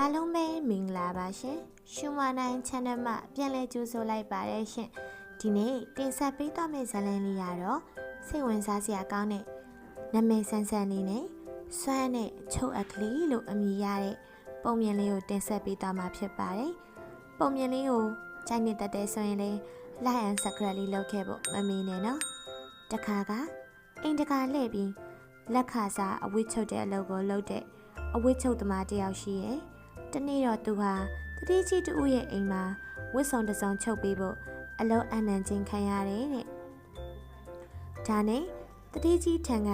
အားလုံးပဲမင်္ဂလာပါရှင်ရှုမနိုင် channel မှာပြန်လည်ကြိုဆိုလိုက်ပါတယ်ရှင်ဒီနေ့တင်ဆက်ပေးသွားမယ့်ဇာတ်လမ်းလေးကတော့စိတ်ဝင်စားစရာကောင်းတဲ့နာမည်ဆန်းဆန်းလေးနဲ့စွမ်းတဲ့ချုပ်အကလေးလို့အမည်ရတဲ့ပုံမြင်လေးကိုတင်ဆက်ပေးသွားမှာဖြစ်ပါတယ်ပုံမြင်လေးကိုခြိုက်နေတတ်တဲ့ဆိုရင်လည်း like and subscribe လေးလုပ်ခဲ့ဖို့မမေ့နဲ့နော်တခါကအိမ်တကာလှည့်ပြီးလက်ခါစားအဝိချုပ်တဲ့အလုပ်ကိုလုပ်တဲ့အဝိချုပ်သမားတစ်ယောက်ရှိရဲ့ တနေ့တော့သူဟာတတိချီတူရဲ့အိမ်မှာဝတ်ဆောင်တစ်စုံချုပ်ပေးဖို့အလုံးအနှံချင်းခံရတယ်တဲ့။ဒါနဲ့တတိချီထံက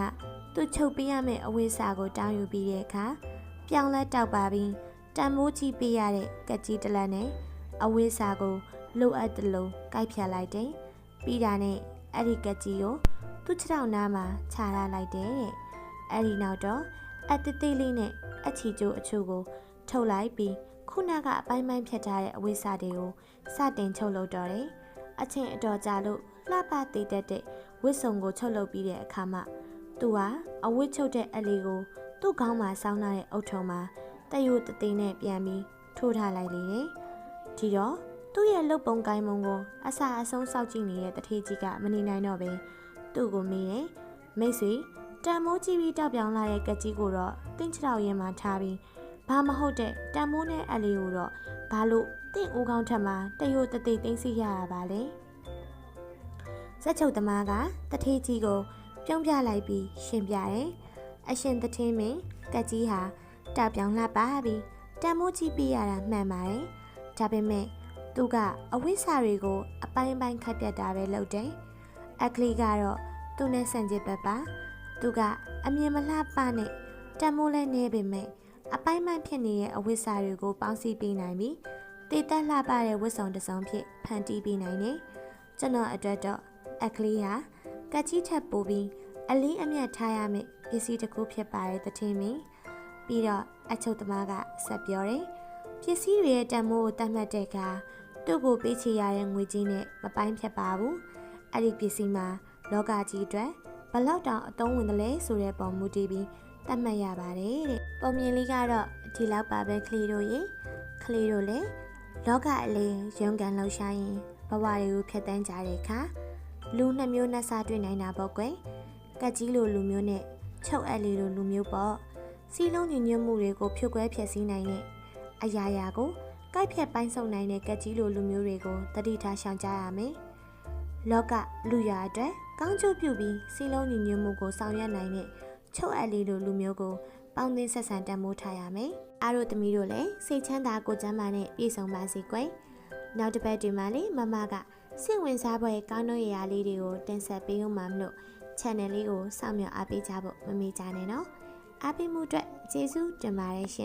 သူချုပ်ပေးရမယ့်အဝိစာကိုတောင်းယူပြီးတဲ့အခါပြောင်းလဲတောက်ပါပြီးတန်မိုးကြီးပေးရတဲ့ကက်ကြီးတစ်လက်နဲ့အဝိစာကိုလိုအပ်တယ်လို့ကိုက်ဖြတ်လိုက်တယ်။ပြီးတာနဲ့အဲ့ဒီကက်ကြီးကိုသူ့ခြေထောက်နားမှာခြာထားလိုက်တယ်တဲ့။အဲ့ဒီနောက်တော့အတတိလေးနဲ့အချီကျိုးအချို့ကို ထုတ်လိုက်ပြီးခုနကအပိုင်းပိုင်းဖြတ်ထားတဲ့အဝိစာတွေကိုစတင်ချုပ်လုပ်တော့တယ်။အချင်းအတော်ကြာလို့လှပတည်တတ်တဲ့ဝစ်စုံကိုချုပ်လုပ်ပြီးတဲ့အခါမှာသူဟာအဝစ်ချုပ်တဲ့အလေးကိုသူ့ခေါင်းမှာစောင်းထားတဲ့အုတ်ထုံမှာတရွတသိန်းနဲ့ပြန်ပြီးထိုးထားလိုက်လေတယ်။ဒီတော့သူ့ရဲ့လုတ်ပုံကိုင်းမုံကိုအစာအဆုံးစောက်ကြည့်နေတဲ့တထေးကြီးကမနေနိုင်တော့ပဲသူ့ကိုမေးတယ်။မိတ်ဆွေတန်မိုးကြီးပြီးတောက်ပြောင်လာတဲ့ကက်ကြီးကိုတော့တင်းချတောက်ရင်မှထားပြီး ဘာမဟုတ်တဲ့တန်မိုးနဲ့အလေးကိုတော့ဘာလို့တင့်ဦးကောင်းထက်မှာတရိုတသိသိမ့်စီရတာပါလဲဇက်ချုပ်သမားကတထေးကြီးကို ပြုံးပြလိုက်ပြီးရှင်းပြတယ်အရှင်တထင်းမင်းကက်ကြီးဟာတောက်ပြောင်လှပါပြီးတန်မိုးကြီးပြရတာမှန်ပါတယ်ဒါပေမဲ့သူကအဝိစာတွေကို အပိုင်းပိုင်းခတ်ပြတ်တာပဲလုပ်တယ်အခလီကတော့သူနဲ့ဆန်ကျစ်ဘက်ပါ သူကအမြင်မလှပနဲ့တန်မိုးလဲနေပေမဲ့ အပိုင်းပိုင်းဖြစ်နေတဲ့အဝိစာတွေကိုပေါင်းစည်းပေးနိုင်ပြီးတည်တက်လှပတဲ့ဝတ်စုံတစ်စုံဖြစ်ဖန်တီးပေးနိုင်တယ်။ကျွန်တော်အတွက်တော့အခလီဟာကက်ချီထက်ပိုပြီးအလေးအမြတ်ထားရမယ့်ပစ္စည်းတစ်ခုဖြစ်ပါတဲ့တထင်းမင်းပြီးတော့အချုပ်သမားကဆက်ပြောတယ်။ပစ္စည်းတွေရဲ့တန်မိုးကိုတတ်မှတ်တဲ့အခါသူ့ကိုပေးချေရတဲ့ငွေကြီးနဲ့မပိုင်းဖြတ်ပါဘူး။အဲ့ဒီပစ္စည်းမှာလောကကြီးအတွက်ဘလောက်တောင်အသုံးဝင်တယ်လဲဆိုတဲ့ပုံမူတည်ပြီး တတ်မှတ်ရပါတယ်တဲ့ပုံမြင်လေးကတော့ဒီလောက်ပါပဲကလေးတို့ရေကလေးတို့လည်းလောကအလေးရုံးကန်လှူရှားရင်ဘဝတွေကိုဖြတ်တန်းကြတဲ့အခါလူနှစ်မျိုးနှစ်စားတွေ့နိုင်တာပေါ့ကွယ်ကက်ကြီးလိုလူမျိုးနဲ့ချုပ်အပ်လေးလိုလူမျိုးပေါ့စီလုံးညညွတ်မှုတွေကိုဖြုတ်ခွဲဖျက်ဆီးနိုင်တဲ့အရာရာကိုကိုက်ဖြတ်ပိုင်းဆုံနိုင်တဲ့ကက်ကြီးလိုလူမျိုးတွေကိုတတိထားရှောင်ကြရမယ်လောကလူရအတွက်ကောင်းကျိုးပြုပြီးစီလုံးညညွတ်မှုကိုဆောင်ရွက်နိုင်တဲ့ ချုပ်အပ်လေးလိုလူမျိုးကိုပေါင်းသင်းဆက်ဆံတန်မိုးထားရမယ်။အားတို့သမီးတို့လည်းစိတ်ချမ်းသာကိုယ်ကျန်းမာနဲ့ပြည့်စုံပါစေကွယ်။နောက်တစ်ပတ်ဒီမှာလေမမကစိတ်ဝင်စားဖွယ်ကောင်းတို့ရရာလေးတွေကိုတင်ဆက်ပေးဦးမှာမလို့ channel လေးကိုစောင့်မျှော်အားပေးကြဖို့မမေ့ကြနဲ့နော်။အားပေးမှုအတွက်ကျေးဇူးတင်ပါတယ်ရှင်